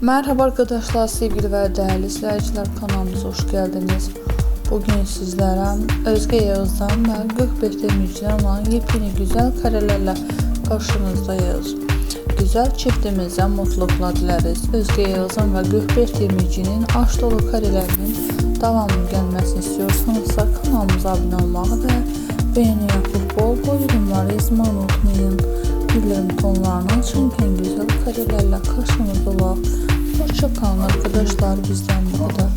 Merhaba arkadaşlar, sevgili ve değerli izleyiciler kanalımıza hoş geldiniz. Bugün sizlere Özge Yağız'dan ve Gökbek Demirci'den olan yepyeni güzel karelerle karşınızdayız. Güzel çiftimize mutluluklar dileriz. Özge Yağız'ın ve Gökbek Demirci'nin aşk dolu karelerinin devamlı gelmesini istiyorsanız kanalımıza abone olmayı ve beğeni yapıp bol bol yorumlar yazmayı unutmayın. Bildirim tonlarını açınken güzel karelerle karşınızda olaq. Hoşça kalın arkadaşlar bizden bu kadar.